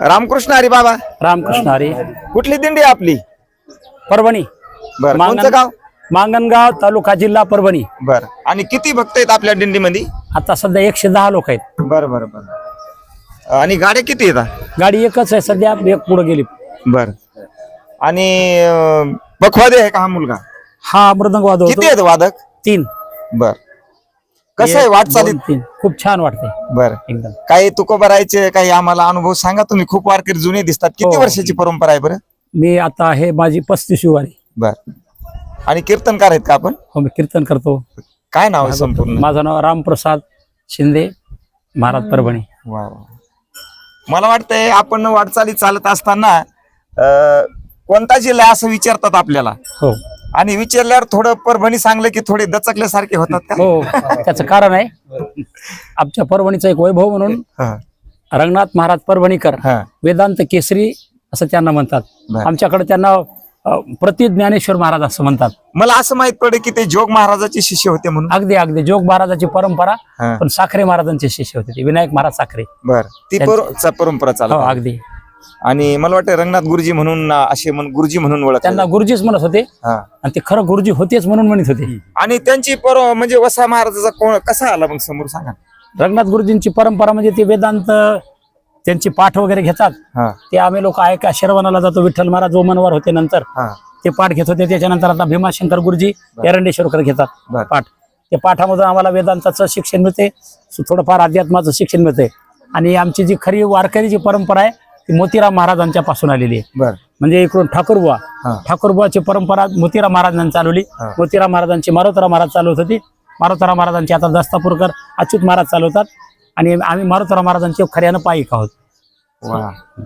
रामकृष्ण हरी बाबा. रामकृष्ण हरी. कुठली दिंडी आहे आपली? परभणी. बर मांगण- कोणतं गाव? मांगणगाव तालुका जिल्हा परभणी. बर. आणि किती भक्त आहेत आपल्या दिंडीमध्ये? आता सध्या एकशे दहा लोक आहेत. बर बर बर. आणि गाड्या किती येतात गाडी एकच आहे सध्या एक पुढे गेली. बर. आणि अं, बखवादे आहे का हा मुलगा? हा मृदंग वाजवतो किती आहेत वादक? तीन. बर. कसं आहे वाटचालीत? तीन. खूप छान वाटते बर. एकदम. काही तुकोबरायचे काही आम्हाला अनुभव सांगा. तुम्ही खूप वारकरी जुने दिसतात. किती हो. वर्षाची परंपरा आहे बरं? मी आता आहे माझी पस्तीस वारी बर. आणि कीर्तनकार आहेत का आपण? हो मी कीर्तन करतो. काय नाव आहे संपूर्ण? माझं नाव रामप्रसाद शिंदे महाराज परभणी. वा वा. मला वाटतंय आपण वाटचाली चालत असताना अं, कोणता जिल्हा आहे असं विचारतात आपल्याला? हो. आणि विचारल्यावर थोडं परभणी सांगलं की थोडे दचकल्यासारखे होतात का? हो त्याचं कारण आहे. आमच्या परभणीचा एक वैभव म्हणून हा, रंगनाथ महाराज परभणीकर हा. वेदांत केसरी असं त्यांना म्हणतात. बर. आमच्याकडे त्यांना अ, प्रति ज्ञानेश्वर महाराज असं म्हणतात. मला असं माहीत पडे की ते जोग महाराजाचे शिष्य होते म्हणून. अगदी अगदी. जोग महाराजाची परंपरा हा. पण साखरे महाराजांचे शिष्य होते ते. विनायक महाराज साखरे. बर. ती पर- चा परंपरा हो आहे. अगदी. आणि मला वाटतं रंगनाथ गुरुजी म्हणून असे म्हण गुरुजी म्हणून ओळख त्यांना गुरुजीच म्हणत होते. आणि ते खरं गुरुजी होतेच म्हणून म्हणत होते. आणि त्यांची पर म्हणजे वसा महाराजाचा कोण कसा आला मग समोर सांगा रंगनाथ गुरुजींची परंपरा म्हणजे ते वेदांत त्यांची पाठ वगैरे घेतात. हा. ते आम्ही लोक ऐका शरवणाला जातो विठ्ठल महाराज ओमनवर होते नंतर. हा. ते पाठ घेत होते त्याच्यानंतर आता भीमाशंकर गुरुजी एरंडेश्वरकर घेतात बर. पाठ. ते पाठामधून आम्हाला वेदांताचं शिक्षण मिळते थोडंफार अध्यात्माचं शिक्षण मिळते. आणि आमची जी खरी वारकरीची परंपरा आहे ती मोतीराम महाराजांच्या पासून आलेली आहे. बर. म्हणजे इकडून ठाकूरबुवा. ठाकूरबुवाची परंपरा मोतीराम महाराजांनी चालवली. मोतीराम महाराजांची मारुतराम महाराज चालवत होती. मारुतराम महाराजांची आता दस्तापूरकर अच्युत महाराज चालवतात. आणि आम्ही मारुतराम महाराजांचे खऱ्यानं पायिक आहोत.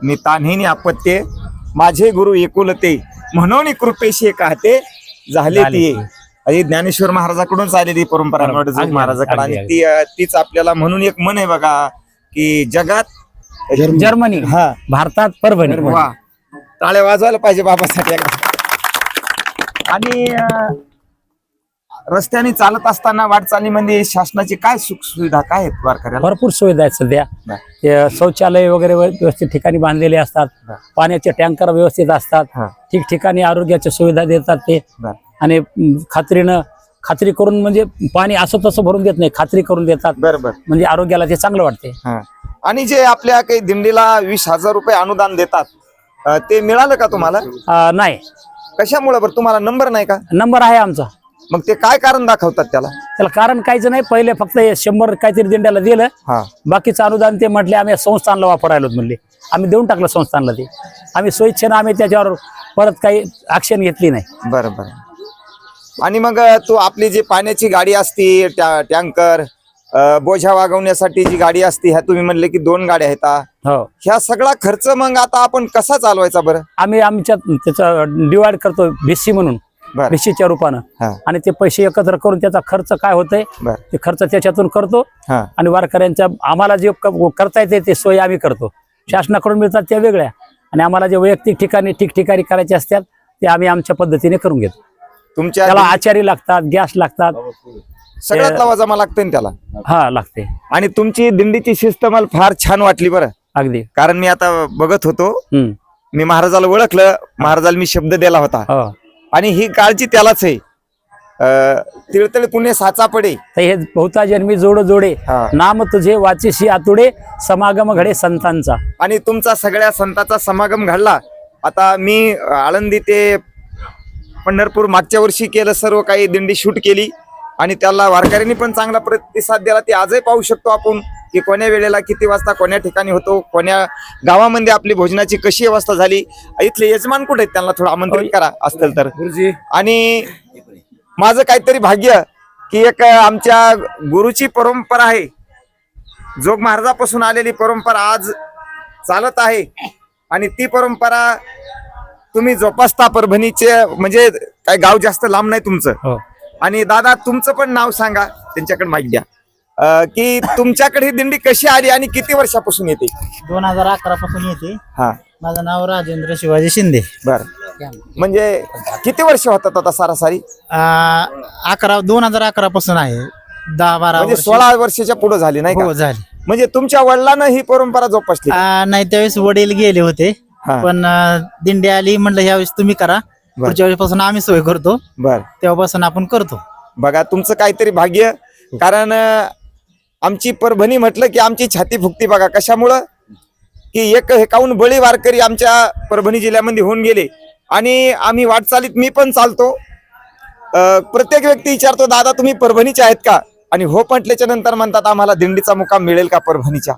मी तान्हेनी अपत्ये माझे गुरु एकुलते म्हणून कृपेशी कहते झाले ती. ही ज्ञानेश्वर महाराजाकडूनच आलेली परंपरा. महाराजाकडे आणि ती तीच आपल्याला म्हणून एक मन आहे बघा की जगात जर्मनी. हा. भारतात परभणी. वा. टाळ्या वाजवायला पाहिजे बाबासाठी एकदा. आणि अं, रस्त्याने चालत असताना वाटचालीमध्ये शासनाची काय सुख सुविधा काय आहेत वारकऱ्याला? भरपूर सुविधा आहेत सध्या. बर. ते शौचालय वगैरे व्यवस्थित ठिकाणी बांधलेले असतात. बर. पाण्याचे टँकर व्यवस्थित असतात. हा. ठिकठिकाणी आरोग्याच्या सुविधा देतात ते. बर. आणि म, खात्रीनं खात्री करून म्हणजे पाणी असं तसं भरून देत नाही खात्री करून देतात. बरं बरं म्हणजे आरोग्याला ते चांगलं वाटते. आणि जे आपल्या काही दिंडीला वीस हजार रुपये अनुदान देतात अं, ते मिळालं का तुम्हाला? अं, नाही. कशामुळे बरं? तुम्हाला नंबर नाही का? नंबर आहे आमचा. मग ते काय कारण दाखवतात त्याला? त्याला कारण काहीच नाही पहिले फक्त हे शंभर काहीतरी दिंड्याला दिलं. हा. बाकीचं अनुदान ते म्हटले आम्ही संस्थानला वापरायलो म्हणले. आम्ही देऊन टाकलं संस्थानला ते. आम्ही स्वेच्छेनं आम्ही त्याच्यावर परत काही ऍक्शन घेतली नाही. बरं बरं. आणि मग तो आपली जी पाण्याची गाडी असती टॅ- टँकर अं, बोझा वागवण्यासाठी जी गाडी असती ह्या तुम्ही म्हणले की दोन गाड्या आहेत हा. ह्या सगळा खर्च मग आता आपण कसा चालवायचा बरं? आम्ही आमच्या त्याचं डिवाइड करतो भिस्सी म्हणून बरं. भिस्सीच्या रूपानं. आणि ते पैसे एकत्र करून त्याचा खर्च काय होतंय ते खर्च त्याच्यातून करतो. हा. आणि वारकऱ्यांच्या आम्हाला जे करता येते ते सोयी आम्ही करतो. शासनाकडून मिळतात त्या वेगळ्या. आणि आम्हाला जे वैयक्तिक ठिकाणी ठिकठिकाणी करायचे असतात ते आम्ही आमच्या पद्धतीने करून घेतो. तुमच्या त्याला आचारी लागतात गॅस लागतात. सगळ्यात लावा जमा लागते ना त्याला. हा लागते. आणि तुमची दिंडीची शिस्त मला फार छान वाटली बरं. अगदी. कारण मी आता बघत होतो. हम्म. मी महाराजाला ओळखलं. महाराजाला मी शब्द दिला होता. हो. आणि ही काळजी त्यालाच आहे. अं, तिळतळ पुणे साचा पडे तर हे बहुता जन्मी जोड जोडे. हा. नाम तुझे वाचेशी आतुडे समागम घडे संतांचा. आणि तुमचा सगळ्या संतांचा समागम घडला. आता मी आळंदी ते पंढरपूर मागच्या वर्षी केलं सर्व काही दिंडी शूट केली. आणि त्याला वारकऱ्यांनी पण चांगला प्रतिसाद दिला. ते आजही पाहू शकतो आपण की कोण्या वेळेला किती वाजता कोण्या ठिकाणी होतो कोण्या गावामध्ये आपली भोजनाची कशी व्यवस्था झाली. इथले यजमान कुठे आहेत त्यांना थोडं आमंत्रित करा असतील तर. गुरुजी. आणि माझं काहीतरी भाग्य की एक आमच्या गुरुची परंपरा आहे. जोग महाराजापासून आलेली परंपरा आज चालत आहे. आणि ती परंपरा तुम्ही जोपासता परभणीचे म्हणजे काय गाव जास्त लांब नाही तुमचं. हो. आणि दादा तुमचं पण नाव सांगा त्यांच्याकडे माहिती द्या. अं, की तुमच्याकडे ही दिंडी कशी आली आणि किती वर्षापासून येते? दोन हजार अकरा पासून येते. हा. माझं नाव राजेंद्र शिवाजी शिंदे. बर. म्हणजे किती वर्ष होतात आता सरासरी? आ, अकरा दोन हजार अकरा पासून आहे. दहा बारा म्हणजे वर्ष. सोळा वर्षाच्या पुढे झाली नाही का? हो झाली. म्हणजे तुमच्या वडिलांना ही परंपरा जोपासली. आ, नाही त्यावेळेस वडील गेले होते. हा. पण दिंडी आली म्हणलं ह्यावेळेस तुम्ही करा. पुढच्या वेळेपासून आम्ही सोय करतो. बर. तेव्हापासून आपण करतो. बघा तुमचं काहीतरी भाग्य कारण अं, आमची परभणी म्हटलं की आमची छाती फुगती बघा. कशामुळं? की एक हेकावून बळी वारकरी आमच्या परभणी जिल्ह्यामध्ये होऊन गेले. आणि आम्ही वाटचालीत मी पण चालतो. अं, प्रत्येक व्यक्ती विचारतो दादा तुम्ही परभणीचे आहेत का? आणि हो म्हटल्याच्या नंतर म्हणतात आम्हाला दिंडीचा मुकाम मिळेल का परभणीच्या?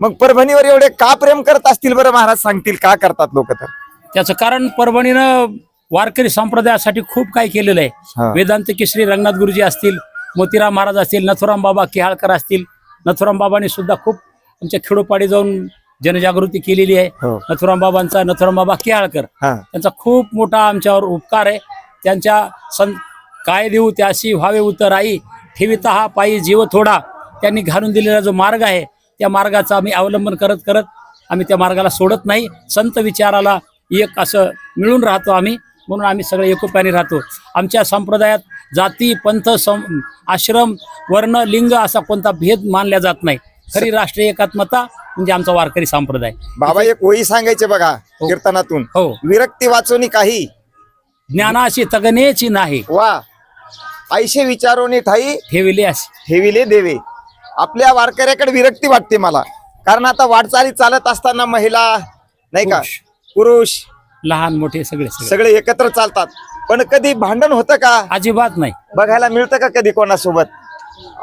मग परभणीवर एवढे का प्रेम करत असतील बरं? महाराज सांगतील का करतात लोक तर? त्याचं कारण परभणीनं वारकरी संप्रदायासाठी खूप काही केलेलं हा. आहे वेदांत केसरी रंगनाथ गुरुजी असतील मोतीराम महाराज असतील नथुराम बाबा किहाळकर असतील. नथुराम बाबांनी सुद्धा खूप आमच्या खेडोपाडी जाऊन जनजागृती केलेली आहे. हो. नथुराम बाबांचा नथुराम बाबा किहाळकर. हा. त्यांचा खूप मोठा आमच्यावर उपकार आहे. त्यांच्या सं काय देऊ त्याशी व्हावे उतर आई ठेविता हा पायी जीव थोडा. त्यांनी घालून दिलेला जो मार्ग आहे त्या मार्गाचा आम्ही अवलंबन करत करत आम्ही त्या मार्गाला सोडत नाही. संत विचाराला एक असं मिळून राहतो आम्ही. म्हणून आम्ही सगळे एकोप्याने राहतो. आमच्या संप्रदायात जाती पंथ सं आश्रम वर्ण लिंग असा कोणता भेद मानला जात नाही. खरी राष्ट्रीय एकात्मता म्हणजे आमचा वारकरी संप्रदाय. बाबा एक ओळी सांगायचे बघा कीर्तनातून. हो. विरक्ती वाचोनी काही. ज्ञानाशी तगनेची नाही. वा. आईशे विचारोनी ठाई. ठेविले अशी ठेविले देवे. आपल्या वारकऱ्याकडे विरक्ती वाटते मला. कारण आता वाटचाली चालत असताना महिला नाही का? पुरुष. लहान मोठे सगळे सगळे. एकत्र चालतात. पण कधी भांडण होतं का? अजिबात नाही. बघायला मिळतं का कधी कोणासोबत?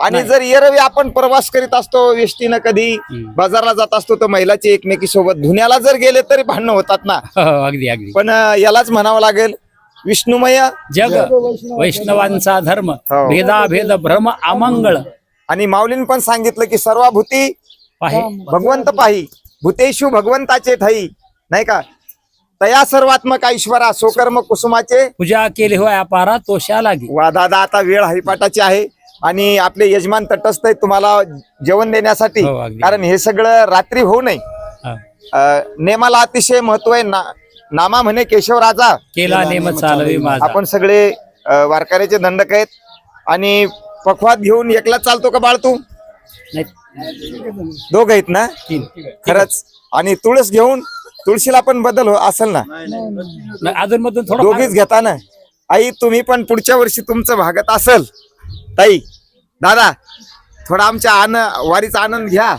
आणि जर एरवी आपण प्रवास करीत असतो एसटीनं कधी. बाजारला जात असतो तर महिलाचे एकमेकी सोबत धुण्याला जर गेले तरी भांडणं होतात ना? हो, अगदी अगदी. पण यालाच म्हणावं लागेल विष्णुमय जग वैष्णवांचा धर्म हो. भेदाभेद भ्रम अमंगळ. आणि माऊलीन पण सांगितलं की सर्वभूती भगवंत पाही. भूतेषु भगवंताचे ठाई नाही का? तया सर्वात्मक ईश्वरा सोकर्म कुसुमाचे. पूजा केली होय अपारा तोशा लागी. वा दादा आता वेळ हरिपाठाची आहे. आणि आपले यजमान तटस्थ आहेत तुम्हाला जेवण देण्यासाठी. हो, अगदी. कारण हे सगळं रात्री होऊ नये. हा. अं, नेमाला अतिशय महत्त्व आहे. ना नामा म्हणे केशव राजा. केला नेम चालवी माझा. आपण सगळे अं, वारकऱ्याचे दंडक आहेत. आणि पखवात घेऊन एकला चालतो का बाळ तू? नाही, दोघ आहेत ना? तीन. खरंच. आणि तुळस घेऊन तुळशीला पण बदल हो असेल ना? नाही, अधूनमधून थोडं दोघीच घेता ना? आई तुम्ही पण पुढच्या वर्षी तुमचं भागत असेल. ताई दादा थोडा आमच्या आन वारीचा आनंद घ्या.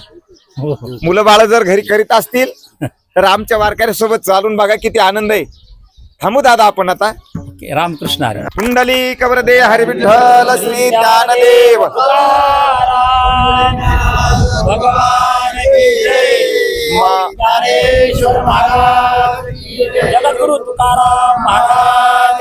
हो, हो. मुलं बाळ जर घरी करीत असतील तर आमच्या वारकऱ्यासोबत चालून बघा किती आनंद आहे. थांबू दादा आपण आता. रामकृष्ण हरे कुंडली कबरदे हरी विठ्ठल श्री ज्ञानदेव मा- जगद्गुरु तुकाराम महाराज